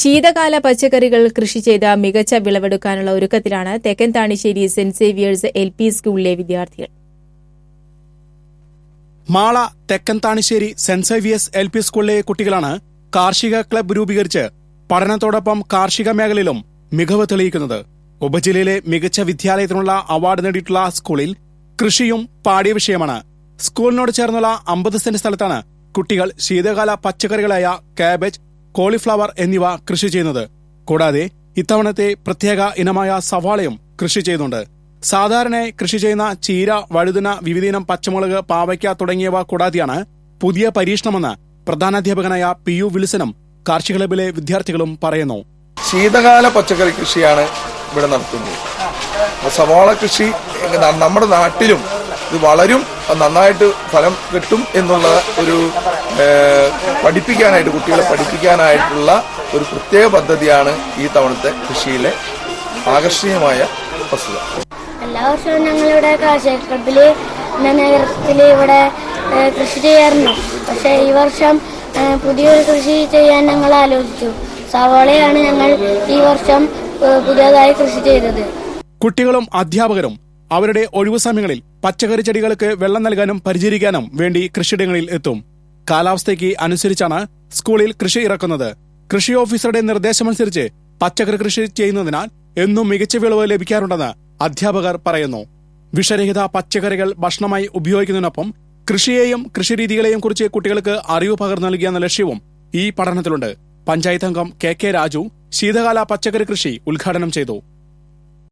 ശീതകാല പച്ചക്കറികൾ കൃഷി ചെയ്ത് മികച്ച വിളവെടുക്കാനുള്ള ഒരുക്കത്തിലാണ് തെക്കൻ Thanissery saint Xavier's L P സ്കൂളിലെ വിദ്യാർത്ഥികൾ. മാള തെക്കൻ Thanissery saint Xavier's L P സ്കൂളിലെ കുട്ടികളാണ് കാർഷിക ക്ലബ്ബ് രൂപീകരിച്ച് പഠനത്തോടൊപ്പം കാർഷിക മേഖലയിലും മികവ് തെളിയിക്കുന്നത്. ഉപജില്ലയിലെ മികച്ച വിദ്യാലയത്തിനുള്ള അവാർഡ് നേടിയിട്ടുള്ള സ്കൂളിൽ കൃഷിയും പാഠ്യ വിഷയമാണ്. സ്കൂളിനോട് ചേർന്നുള്ള അമ്പത് സെന്റ് സ്ഥലത്താണ് കുട്ടികൾ ശീതകാല പച്ചക്കറികളായ കാബേജ് കോളിഫ്ലവർ എന്നിവ കൃഷി ചെയ്യുന്നത്. കൂടാതെ ഇത്തവണത്തെ പ്രത്യേക ഇനമായ സവാളയും കൃഷി ചെയ്യുന്നുണ്ട്. സാധാരണയായി കൃഷി ചെയ്യുന്ന ചീര വഴുതന വിവിധയിനം പച്ചമുളക് പാവയ്ക്ക തുടങ്ങിയവ കൂടാതെയാണ് പുതിയ പരീക്ഷണമെന്ന് പ്രധാനാധ്യാപകനായ പി യു വിൽസനും കാർഷിക ക്ലബിലെ വിദ്യാർത്ഥികളും പറയുന്നു. ശീതകാല പച്ചക്കറി കൃഷിയാണ് ഇവിടെ നടത്തുന്നത്. സവാള കൃഷി നമ്മുടെ നാട്ടിലും ഇത് വളരും. നന്നായിട്ട് ഫലം കിട്ടും എന്നുള്ള ഒരു പഠിപ്പിക്കാനായിട്ട് കുട്ടികളെ പഠിപ്പിക്കാനായിട്ടുള്ള ഒരു പ്രത്യേക പദ്ധതിയാണ് ഈ തവണത്തെ കൃഷിയിലെ ആകർഷണീയമായ വസ്തുത. എല്ലാ വർഷവും ഞങ്ങളിവിടെ കാർഷിക ക്ലബിൽ നഗരത്തിൽ ഇവിടെ കൃഷി ചെയ്യാറുണ്ട്. പക്ഷെ ഈ വർഷം പുതിയൊരു കൃഷി ചെയ്യാൻ ഞങ്ങൾ ആലോചിച്ചു. സവാളയാണ് ഞങ്ങൾ ഈ വർഷം പുതിയതായി കൃഷി ചെയ്തത്. കുട്ടികളും അധ്യാപകരും അവരുടെ ഒഴിവു സമയങ്ങളിൽ പച്ചക്കറി ചെടികൾക്ക് വെള്ളം നൽകാനും പരിചരിക്കാനും വേണ്ടി കൃഷിയിടങ്ങളിൽ എത്തും. കാലാവസ്ഥയ്ക്ക് അനുസരിച്ചാണ് സ്കൂളിൽ കൃഷി ഇറക്കുന്നത്. കൃഷി ഓഫീസറുടെ നിർദ്ദേശമനുസരിച്ച് പച്ചക്കറി കൃഷി ചെയ്യുന്നതിനാൽ എന്നും മികച്ച വിളവ് ലഭിക്കാറുണ്ടെന്ന് അധ്യാപകർ പറയുന്നു. വിഷരഹിത പച്ചക്കറികൾ ഭക്ഷണമായി ഉപയോഗിക്കുന്നതിനൊപ്പം കൃഷിയെയും കൃഷിരീതികളെയും കുറിച്ച് കുട്ടികൾക്ക് അറിവ് പകർന്നു നൽകിയെന്ന ലക്ഷ്യവും ഈ പഠനത്തിലുണ്ട്. പഞ്ചായത്ത് അംഗം കെ കെ രാജു ശീതകാല പച്ചക്കറി കൃഷി ഉദ്ഘാടനം ചെയ്തു.